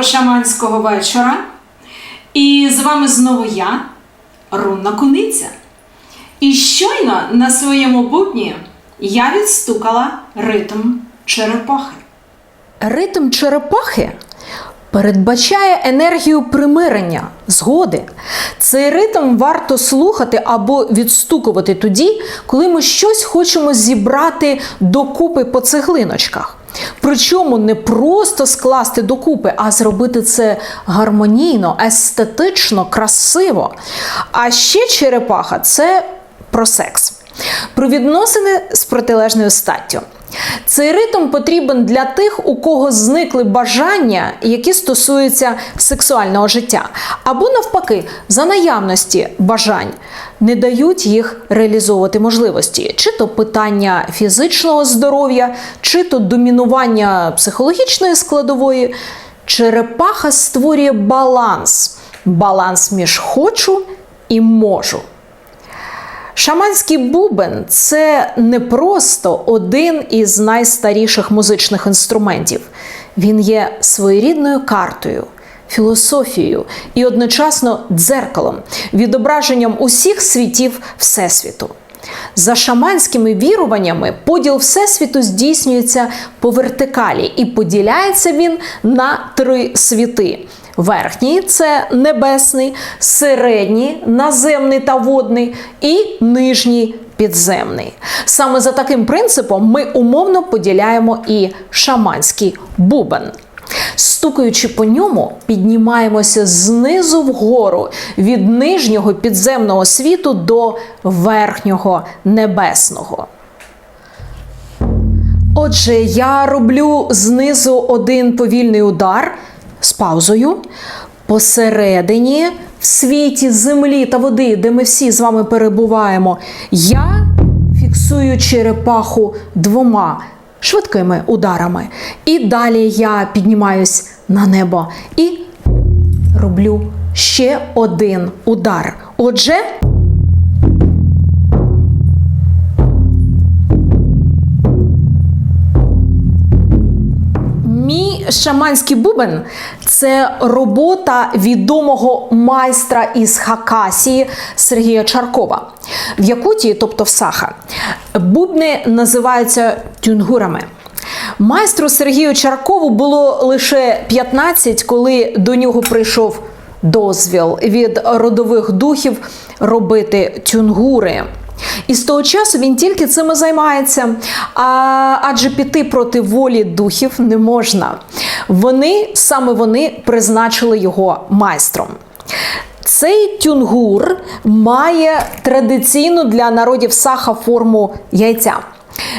Доброго шаманського вечора. І з вами знову я, Рунна Куниця. І щойно на своєму будні я відстукала ритм черепахи. Ритм черепахи передбачає енергію примирення, згоди. Цей ритм варто слухати або відстукувати тоді, коли ми щось хочемо зібрати докупи по цеглиночках. Причому не просто скласти докупи, а зробити це гармонійно, естетично, красиво. А ще черепаха це про секс, про відносини з протилежною статтю. Цей ритм потрібен для тих, у кого зникли бажання, які стосуються сексуального життя, або навпаки, за наявності бажань не дають їх реалізовувати можливості, чи то питання фізичного здоров'я, чи то домінування психологічної складової. Черепаха створює баланс, баланс між хочу і можу. Шаманський бубен це не просто один із найстаріших музичних інструментів. Він є своєрідною картою, філософією і одночасно дзеркалом, відображенням усіх світів Всесвіту. За шаманськими віруваннями поділ Всесвіту здійснюється по вертикалі і поділяється він на три світи. Верхній це небесний, середній наземний та водний, і нижній підземний. Саме за таким принципом ми умовно поділяємо і шаманський бубен. Стукаючи по ньому, піднімаємося знизу вгору від нижнього підземного світу до верхнього небесного. Отже, я роблю знизу один повільний удар з паузою. Посередині, в світі землі та води, де ми всі з вами перебуваємо, я фіксую черепаху двома швидкими ударами. І далі я піднімаюсь на небо і роблю ще один удар. Отже. Мій шаманський бубен це робота відомого майстра із Хакасії Сергія Чаркова. В Якутії, тобто в Саха, бубни називаються тюнгурами. Майстру Сергію Чаркову було лише 15, коли до нього прийшов дозвіл від родових духів робити тюнгури. І з того часу він тільки цим і займається. А, адже піти проти волі духів не можна. Вони саме вони призначили його майстром. Цей тюнгур має традиційну для народів саха форму яйця.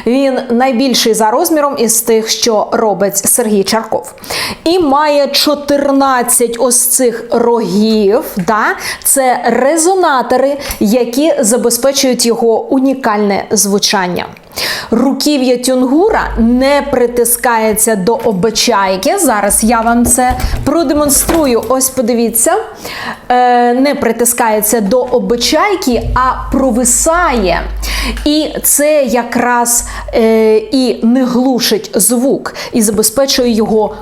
Він найбільший за розміром із тих, що робить Сергій Чарков. І має 14 ось цих рогів. Да? Це резонатори, які забезпечують його унікальне звучання. Руків'я тюнгура не притискається до обечайки. Зараз я вам це продемонструю. Ось подивіться, Е, не притискається до обечайки, а провисає. І це якраз е, і не глушить звук, і забезпечує його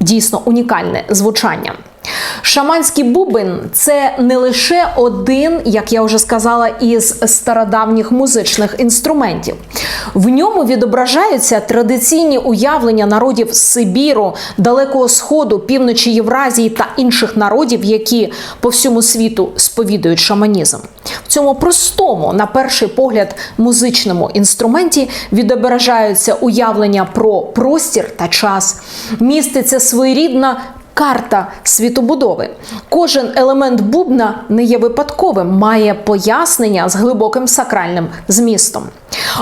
дійсно унікальне звучання. Шаманський бубен це не лише один, як я вже сказала, із стародавніх музичних інструментів. В ньому відображаються традиційні уявлення народів Сибіру, Далекого Сходу, півночі Євразії та інших народів, які по всьому світу сповідують шаманізм. В цьому простому, на перший погляд, музичному інструменті відображаються уявлення про простір та час, міститься своєрідна Карта світобудови. Кожен елемент бубна не є випадковим, має пояснення з глибоким сакральним змістом.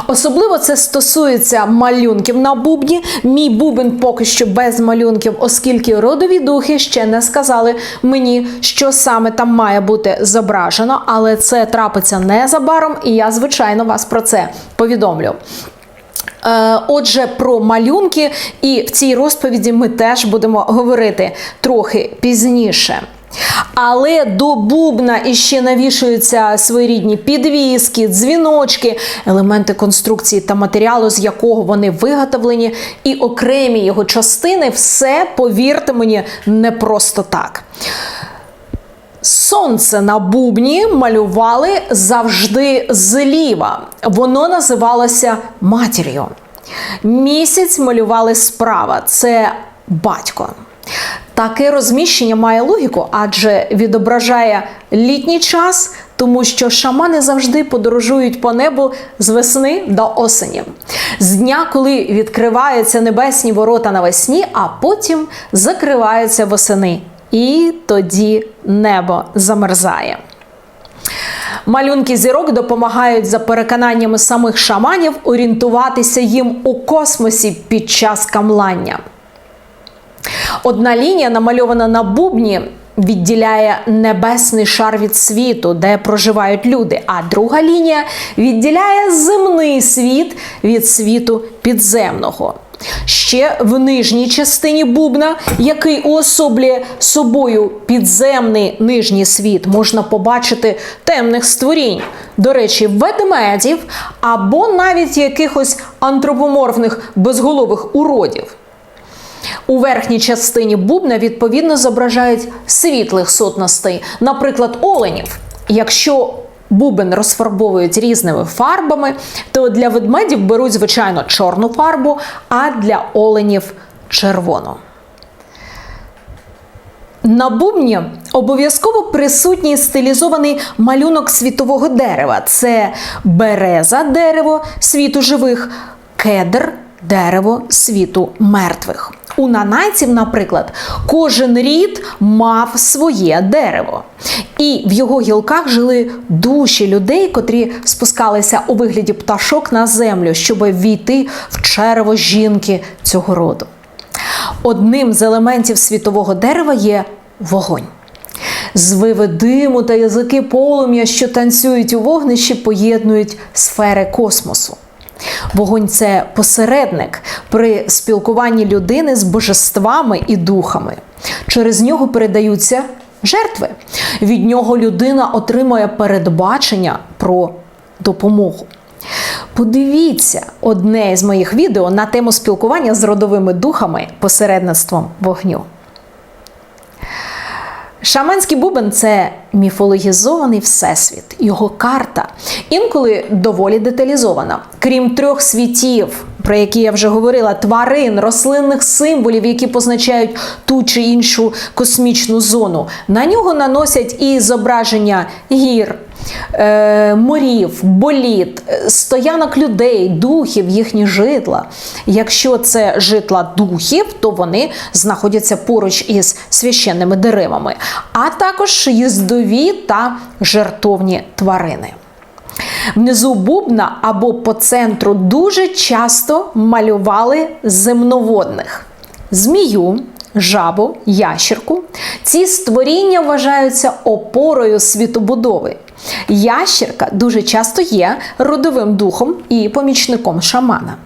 Особливо це стосується малюнків на бубні. Мій бубен поки що без малюнків, оскільки родові духи ще не сказали мені, що саме там має бути зображено, але це трапиться незабаром, і я, звичайно, вас про це повідомлю. Е, Отже, про малюнки, і в цій розповіді ми теж будемо говорити трохи пізніше. Але до бубна іще навішуються своєрідні підвіски, дзвіночки, елементи конструкції та матеріалу, з якого вони виготовлені, і окремі його частини, все, повірте мені, не просто так. Сонце на бубні малювали завжди зліва. Воно називалося матір'ю. Місяць малювали справа це батько. Таке розміщення має логіку, адже відображає літній час, тому що шамани завжди подорожують по небу з весни до осені, з дня, коли відкриваються небесні ворота навесні, а потім закриваються восени. І тоді небо замерзає. Малюнки зірок допомагають за переконаннями самих шаманів орієнтуватися їм у космосі під час камлання. Одна лінія, намальована на бубні, відділяє небесний шар від світу, де проживають люди, а друга лінія відділяє земний світ від світу підземного. Ще в нижній частині бубна, який уособлює собою підземний нижній світ, можна побачити темних створінь, до речі, ведмедів або навіть якихось антропоморфних безголових уродів. У верхній частині бубна відповідно зображають світлих сутностей, наприклад, оленів. Якщо бубен розфарбовують різними фарбами, то для ведмедів беруть звичайно чорну фарбу, а для оленів червону. На бубні обов'язково присутній стилізований малюнок світового дерева. Це береза дерево світу живих, кедр дерево світу мертвих. У нанайців, наприклад, кожен рід мав своє дерево, і в його гілках жили душі людей, котрі спускалися у вигляді пташок на землю, щоб війти в черево жінки цього роду. Одним з елементів світового дерева є вогонь. Звиви диму та язики полум'я, що танцюють у вогнищі, поєднують сфери космосу. Вогонь це посередник при спілкуванні людини з божествами і духами. Через нього передаються жертви. Від нього людина отримує передбачення про допомогу. Подивіться одне з моїх відео на тему спілкування з родовими духами посередництвом вогню. Шаманський бубен це міфологізований всесвіт, його карта, інколи доволі деталізована. Крім трьох світів, про які я вже говорила, тварин, рослинних символів, які позначають ту чи іншу космічну зону. На нього наносять і зображення гір, е, морів, боліт, е, стоянок людей, духів, їхні житла. Якщо це житла духів, то вони знаходяться поруч із священними деревами, а також їздові та жертовні тварини. Внизу бубна або по центру дуже часто малювали земноводних змію, жабу, ящірку. Ці створіння вважаються опорою світобудови. Ящірка дуже часто є родовим духом і помічником шамана.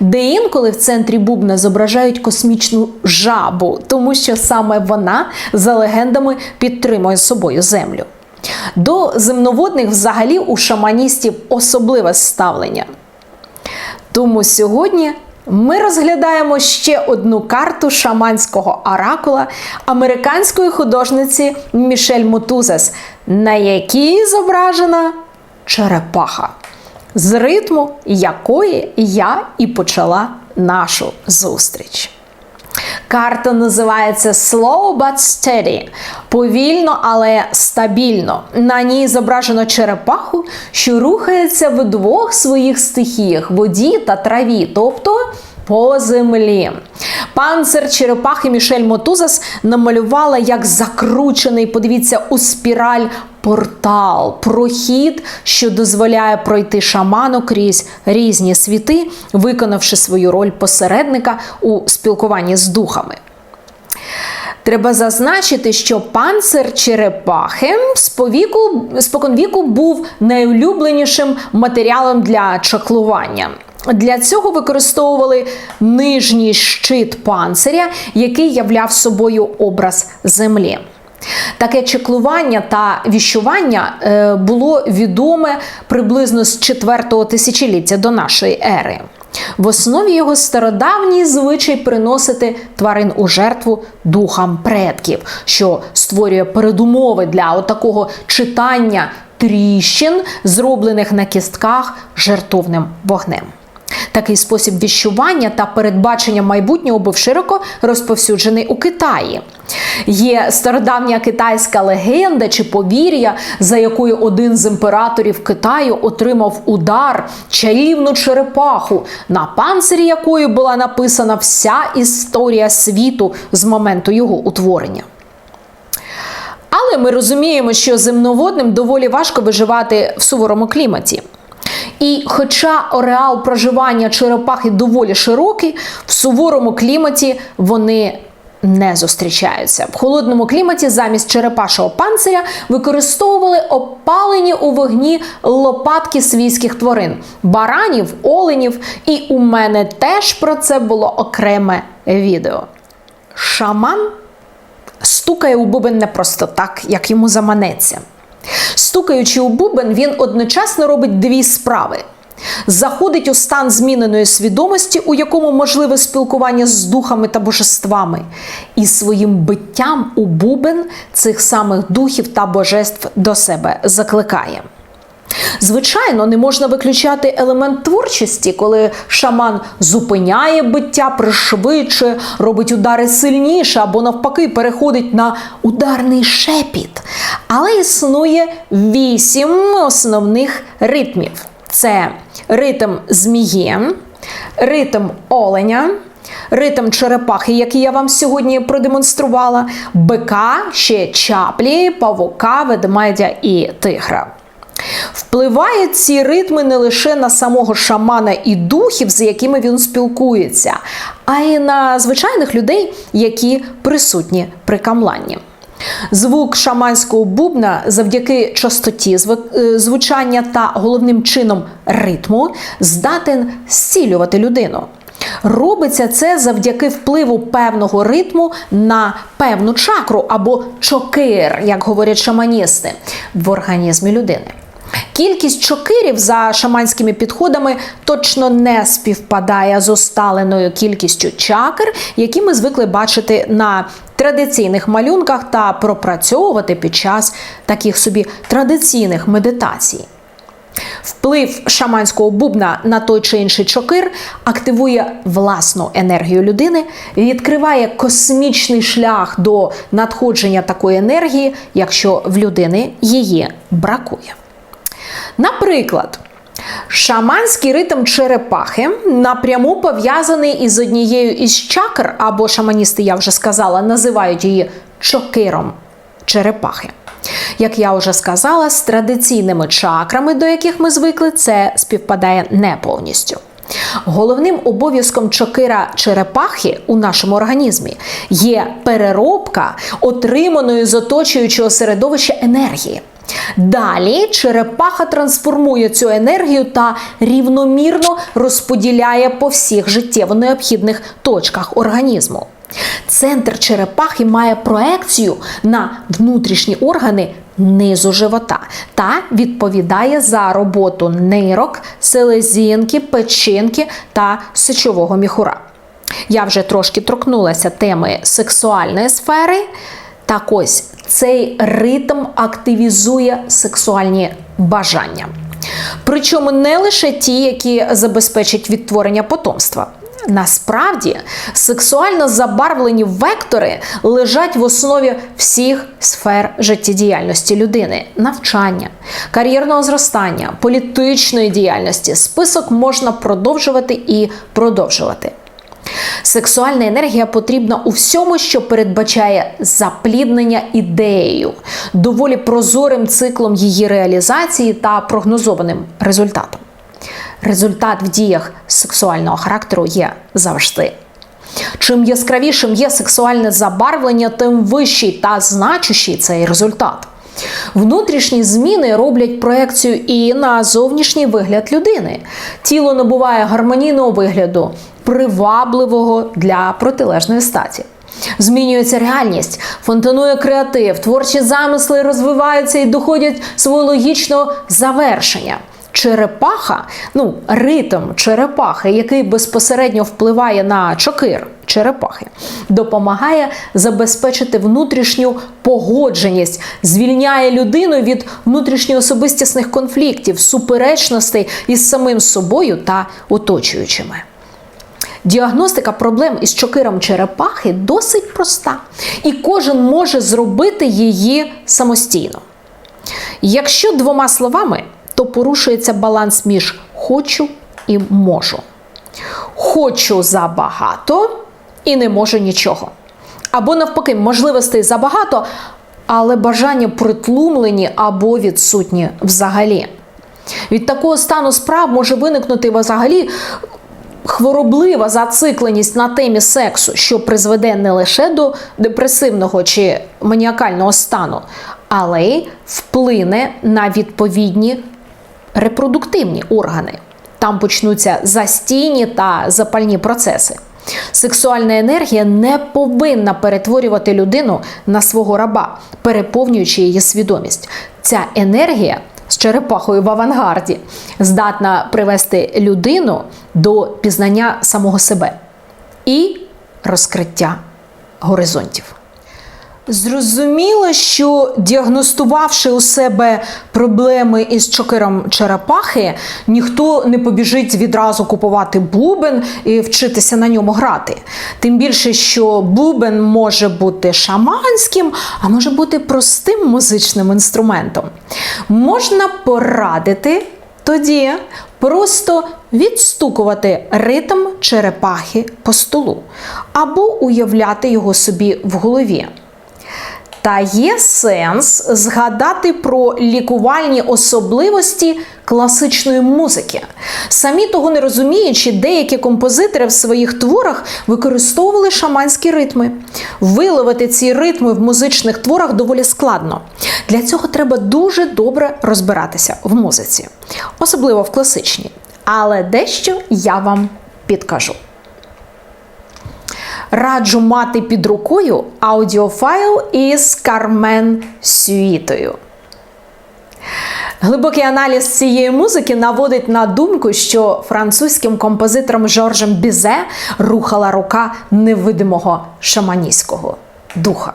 Де інколи в центрі бубна зображають космічну жабу, тому що саме вона, за легендами, підтримує собою землю. До земноводних взагалі у шаманістів особливе ставлення. Тому сьогодні ми розглядаємо ще одну карту шаманського оракула американської художниці Мішель Мотузес, на якій зображена черепаха, з ритму якої я і почала нашу зустріч. Карта називається Slow but Steady. Повільно, але стабільно. На ній зображено черепаху, що рухається в двох своїх стихіях воді та траві, тобто по землі. Панцир черепахи Мішель Мотузас намалювала як закручений, подивіться, у спіраль портал, прохід, що дозволяє пройти шаману крізь різні світи, виконавши свою роль посередника у спілкуванні з духами. Треба зазначити, що панцир черепахи споконвіку був найулюбленішим матеріалом для чаклування. Для цього використовували нижній щит панциря, який являв собою образ землі. Таке чеклування та віщування е, було відоме приблизно з 4 тисячоліття до нашої ери. В основі його стародавній звичай приносити тварин у жертву духам предків, що створює передумови для отакого читання тріщин, зроблених на кістках жертовним вогнем. Такий спосіб віщування та передбачення майбутнього був широко розповсюджений у Китаї. Є стародавня китайська легенда чи повір'я, за якою один з імператорів Китаю отримав удар чарівну черепаху, на панцирі якої була написана вся історія світу з моменту його утворення. Але ми розуміємо, що земноводним доволі важко виживати в суворому кліматі. І хоча ареал проживання черепахи доволі широкий, в суворому кліматі вони не зустрічаються. В холодному кліматі замість черепашого панциря використовували опалені у вогні лопатки свійських тварин баранів, оленів. І у мене теж про це було окреме відео. Шаман стукає у бубен не просто так, як йому заманеться. Стукаючи у бубен, він одночасно робить дві справи. Заходить у стан зміненої свідомості, у якому можливе спілкування з духами та божествами, і своїм биттям у бубен цих самих духів та божеств до себе закликає. Звичайно, не можна виключати елемент творчості, коли шаман зупиняє биття, пришвидшує, робить удари сильніше або навпаки переходить на ударний шепіт. Але існує вісім основних ритмів: це ритм змії, ритм оленя. Ритм черепахи, який я вам сьогодні продемонструвала, бика, ще чаплі, павука, ведмедя і тигра. Впливають ці ритми не лише на самого шамана і духів, з якими він спілкується, а й на звичайних людей, які присутні при камланні. Звук шаманського бубна завдяки частоті е, звучання та головним чином ритму здатен зцілювати людину. Робиться це завдяки впливу певного ритму на певну чакру або чокир, як говорять шаманісти, в організмі людини. Кількість чокирів за шаманськими підходами точно не співпадає з усталеною кількістю чакр, які ми звикли бачити на традиційних малюнках та пропрацьовувати під час таких собі традиційних медитацій. Вплив шаманського бубна на той чи інший чокир активує власну енергію людини, відкриває космічний шлях до надходження такої енергії, якщо в людини її бракує. Наприклад, шаманський ритм черепахи напряму пов'язаний із однією із чакр, або шаманісти, я вже сказала, називають її чокиром черепахи. Як я вже сказала, з традиційними чакрами, до яких ми звикли, це співпадає не повністю. Головним обов'язком чокира черепахи у нашому організмі є переробка отриманої з оточуючого середовища енергії. Далі черепаха трансформує цю енергію та рівномірно розподіляє по всіх життєво необхідних точках організму. Центр черепахи має проекцію на внутрішні органи низу живота та відповідає за роботу нирок, селезінки, печінки та сечового міхура. Я вже трошки торкнулася теми сексуальної сфери. Так ось цей ритм активізує сексуальні бажання. Причому не лише ті, які забезпечать відтворення потомства. Насправді сексуально забарвлені вектори лежать в основі всіх сфер життєдіяльності людини: навчання, кар'єрного зростання, політичної діяльності. Список можна продовжувати і продовжувати. Сексуальна енергія потрібна у всьому, що передбачає запліднення ідеєю, доволі прозорим циклом її реалізації та прогнозованим результатом. Результат в діях сексуального характеру є завжди. Чим яскравішим є сексуальне забарвлення, тим вищий та значущий цей результат. Внутрішні зміни роблять проекцію і на зовнішній вигляд людини. Тіло набуває гармонійного вигляду, привабливого для протилежної статі. Змінюється реальність, фонтанує креатив, творчі замисли розвиваються і доходять свого логічного завершення. Черепаха, ну, ритм черепахи, який безпосередньо впливає на чокир черепахи, допомагає забезпечити внутрішню погодженість, звільняє людину від внутрішньоособистісних конфліктів, суперечностей із самим собою та оточуючими. Діагностика проблем із чокиром черепахи досить проста, і кожен може зробити її самостійно. Якщо двома словами, то порушується баланс між хочу і можу. Хочу забагато і не можу нічого. Або навпаки, можливостей забагато, але бажання притлумлені або відсутні взагалі. Від такого стану справ може виникнути взагалі хвороблива зацикленість на темі сексу, що призведе не лише до депресивного чи маніакального стану, але й вплине на відповідні репродуктивні органи. Там почнуться застійні та запальні процеси. Сексуальна енергія не повинна перетворювати людину на свого раба, переповнюючи її свідомість. Ця енергія з черепахою в авангарді здатна привести людину до пізнання самого себе і розкриття горизонтів. Зрозуміло, що діагностувавши у себе проблеми із чокером черепахи, ніхто не побіжить відразу купувати бубен і вчитися на ньому грати. Тим більше, що бубен може бути шаманським, а може бути простим музичним інструментом. Можна порадити тоді просто відстукувати ритм черепахи по столу або уявляти його собі в голові. Та є сенс згадати про лікувальні особливості класичної музики. Самі того не розуміючи, деякі композитори в своїх творах використовували шаманські ритми. Виловити ці ритми в музичних творах доволі складно. Для цього треба дуже добре розбиратися в музиці, особливо в класичній. Але дещо я вам підкажу. Раджу мати під рукою аудіофайл із Кармен Сюїтою. Глибокий аналіз цієї музики наводить на думку, що французьким композитором Жоржем Бізе рухала рука невидимого шаманістського духа.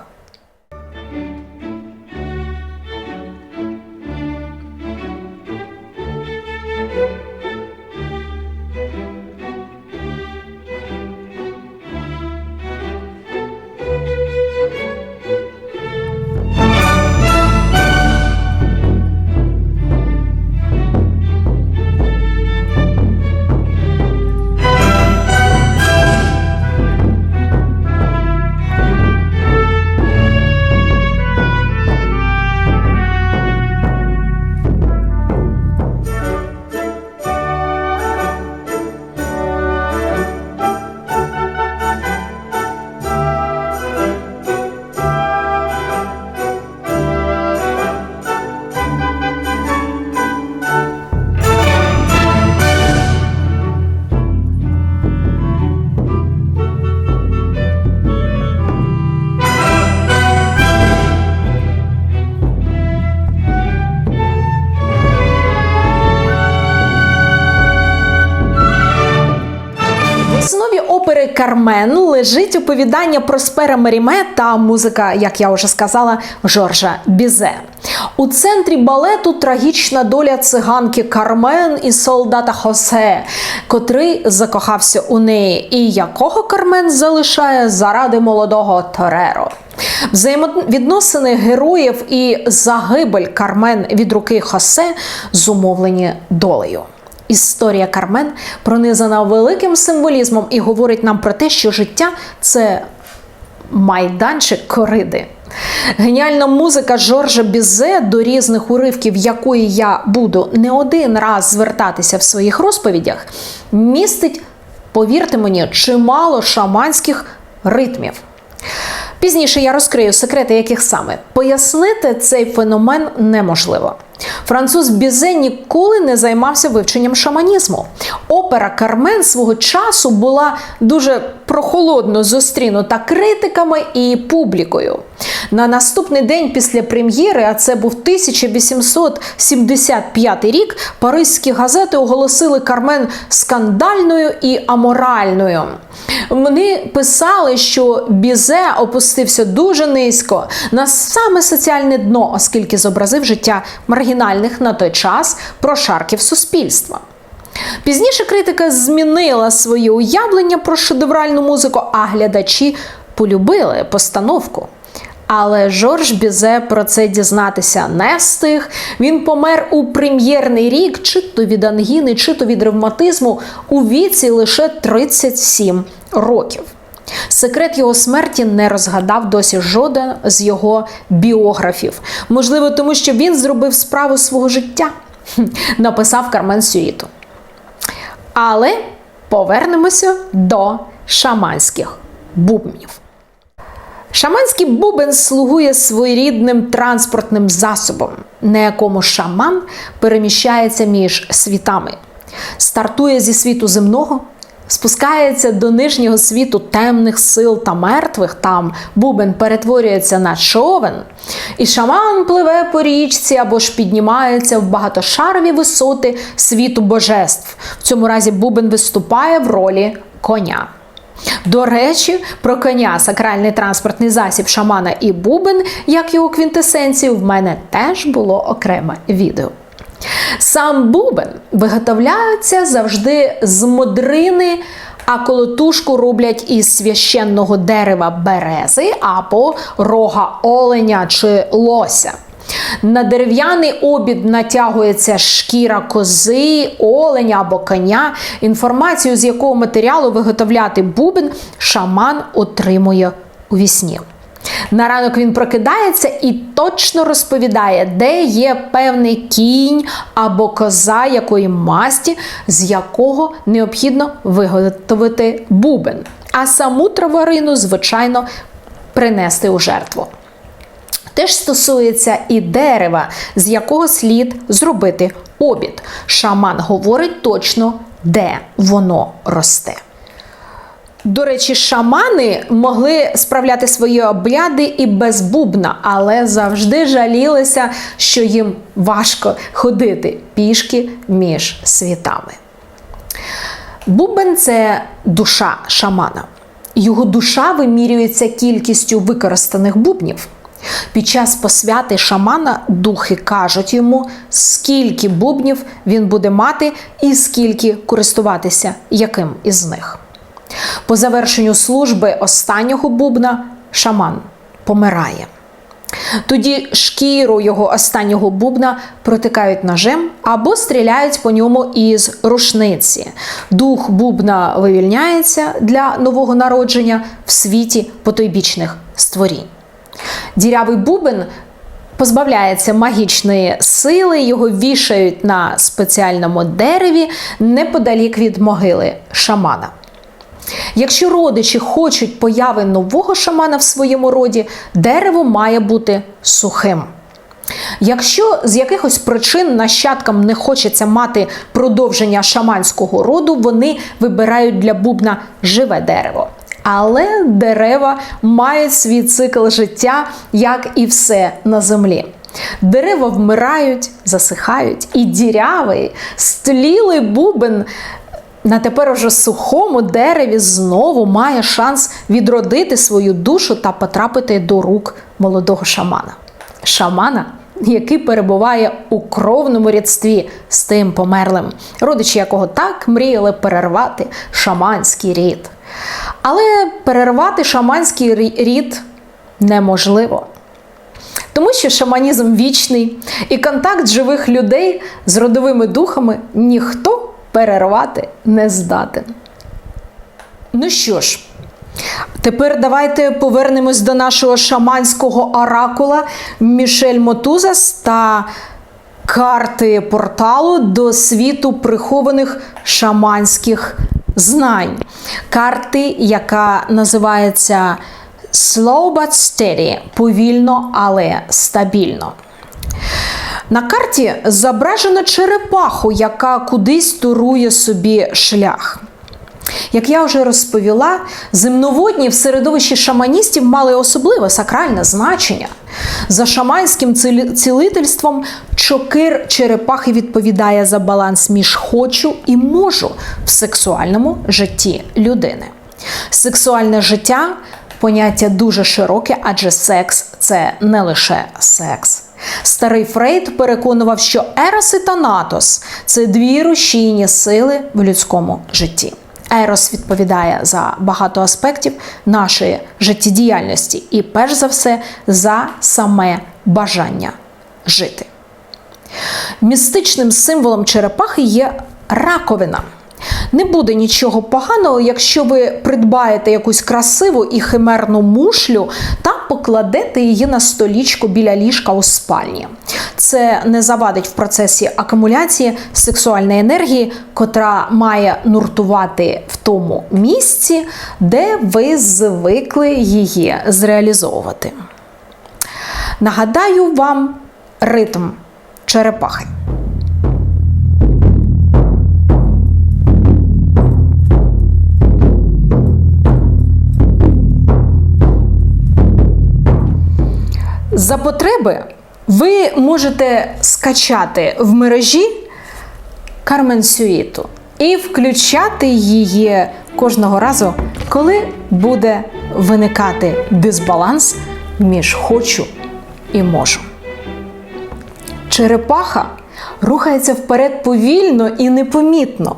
Кармен лежить оповідання Проспера Меріме та музика, як я вже сказала, Жоржа Бізе. У центрі балету трагічна доля циганки Кармен і солдата Хосе, котрий закохався у неї, і якого Кармен залишає заради молодого Тореро. Взаємовідносини героїв і загибель Кармен від руки Хосе зумовлені долею. Історія Кармен пронизана великим символізмом і говорить нам про те, що життя це майданчик кориди. Геніальна музика Жоржа Бізе, до різних уривків якої я буду не один раз звертатися в своїх розповідях, містить, повірте мені, чимало шаманських ритмів. Пізніше я розкрию секрети, яких саме пояснити цей феномен неможливо. Француз Бізе ніколи не займався вивченням шаманізму. Опера Кармен свого часу була дуже прохолодно зустрінута критиками і публікою. На наступний день після прем'єри, а це був 1875 рік, паризькі газети оголосили Кармен скандальною і аморальною. Вони писали, що Бізе опустився дуже низько на саме соціальне дно, оскільки зобразив життя маргінальних на той час прошарків суспільства. Пізніше критика змінила своє уявлення про шедевральну музику, а глядачі полюбили постановку. Але Жорж Бізе про це дізнатися не встиг. Він помер у прем'єрний рік, чи то від ангіни, чи то від ревматизму у віці лише 37 років. Секрет його смерті не розгадав досі жоден з його біографів. Можливо, тому що він зробив справу свого життя, написав Кармен Сюїту. Але повернемося до шаманських бубнів. Шаманський бубен слугує своєрідним транспортним засобом, на якому шаман переміщається між світами, стартує зі світу земного, спускається до нижнього світу темних сил та мертвих. Там бубен перетворюється на човен, і шаман пливе по річці або ж піднімається в багатошарові висоти світу божеств. В цьому разі бубен виступає в ролі коня. До речі, про коня сакральний транспортний засіб шамана і бубен, як його квінтесенцію, в мене теж було окреме відео. Сам бубен виготовляється завжди з модрини, а колотушку роблять із священного дерева берези або рога оленя чи лося. На дерев'яний обід натягується шкіра кози, оленя або коня. Інформацію, з якого матеріалу виготовляти бубен, шаман отримує у вісні. На ранок він прокидається і точно розповідає, де є певний кінь або коза якої масті, з якого необхідно виготовити бубен. А саму траварину, звичайно, принести у жертву. Теж стосується і дерева, з якого слід зробити обід. Шаман говорить точно, де воно росте. До речі, шамани могли справляти свої обряди і без бубна, але завжди жалілися, що їм важко ходити пішки між світами. Бубен це душа шамана. Його душа вимірюється кількістю використаних бубнів. Під час посвяти шамана духи кажуть йому, скільки бубнів він буде мати і скільки користуватися яким із них. По завершенню служби останнього бубна шаман помирає. Тоді шкіру його останнього бубна протикають ножем або стріляють по ньому із рушниці. Дух бубна вивільняється для нового народження в світі потойбічних створінь. Дірявий бубен позбавляється магічної сили, його вішають на спеціальному дереві неподалік від могили шамана. Якщо родичі хочуть появи нового шамана в своєму роді, дерево має бути сухим. Якщо з якихось причин нащадкам не хочеться мати продовження шаманського роду, вони вибирають для бубна живе дерево. Але дерева мають свій цикл життя, як і все на землі. Дерева вмирають, засихають, і дірявий, стлілий бубен на тепер уже сухому дереві знову має шанс відродити свою душу та потрапити до рук молодого шамана. Шамана, який перебуває у кровному рідстві з тим померлим, родичі якого так мріяли перервати шаманський рід. Але перервати шаманський рід неможливо. Тому що шаманізм вічний і контакт живих людей з родовими духами ніхто перервати не здатен. Ну що ж, тепер давайте повернемось до нашого шаманського оракула Мішель Мотузас та карти порталу до світу прихованих шаманських знань. Карти, яка називається Slow but steady, повільно, але стабільно. На карті зображено черепаху, яка кудись турує собі шлях. Як я вже розповіла, земноводні в середовищі шаманістів мали особливе сакральне значення. За шаманським цілительством чокир черепахи відповідає за баланс між хочу і можу в сексуальному житті людини. Сексуальне життя поняття дуже широке, адже секс це не лише секс. Старий Фрейд переконував, що Ерос і Танатос це дві рушійні сили в людському житті. Ерос відповідає за багато аспектів нашої життєдіяльності і, перш за все, за саме бажання жити. Містичним символом черепахи є раковина. Не буде нічого поганого, якщо ви придбаєте якусь красиву і химерну мушлю та покладете її на столічку біля ліжка у спальні. Це не завадить в процесі акумуляції сексуальної енергії, котра має нуртувати в тому місці, де ви звикли її зреалізовувати. Нагадаю вам ритм черепахи. За потреби ви можете скачати в мережі Кармен Сюїту і включати її кожного разу, коли буде виникати дисбаланс між хочу і можу. Черепаха рухається вперед повільно і непомітно.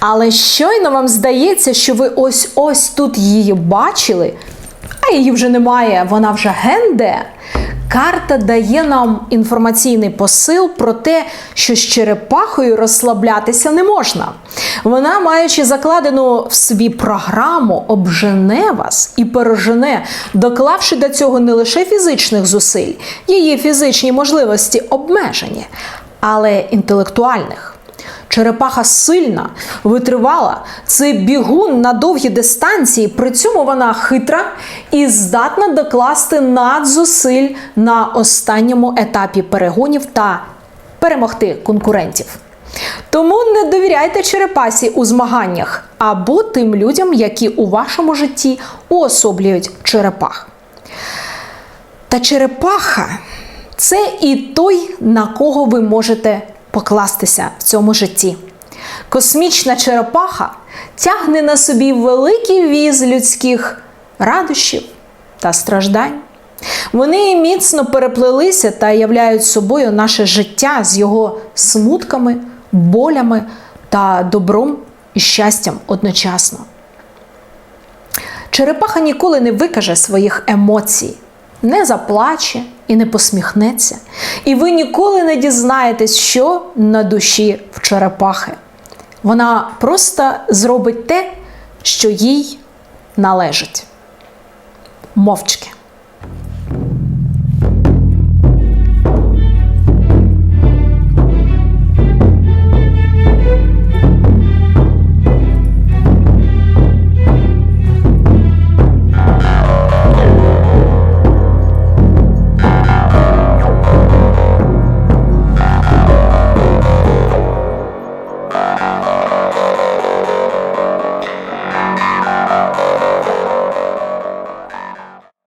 Але щойно вам здається, що ви ось ось тут її бачили, а її вже немає, вона вже генде. Карта дає нам інформаційний посил про те, що з черепахою розслаблятися не можна. Вона, маючи закладену в собі програму, обжене вас і пережене, доклавши до цього не лише фізичних зусиль, її фізичні можливості обмежені, але інтелектуальних. Черепаха сильна, витривала, це бігун на довгі дистанції, при цьому вона хитра і здатна докласти надзусиль на останньому етапі перегонів та перемогти конкурентів. Тому не довіряйте черепасі у змаганнях або тим людям, які у вашому житті уособлюють черепах. Та черепаха це і той, на кого ви можете покластися в цьому житті. Космічна черепаха тягне на собі великий віз людських радощів та страждань. Вони міцно переплелися та являють собою наше життя з його смутками, болями та добром і щастям одночасно. Черепаха ніколи не викаже своїх емоцій, не заплаче і не посміхнеться. І ви ніколи не дізнаєтесь, що на душі в черепахи. Вона просто зробить те, що їй належить. Мовчки.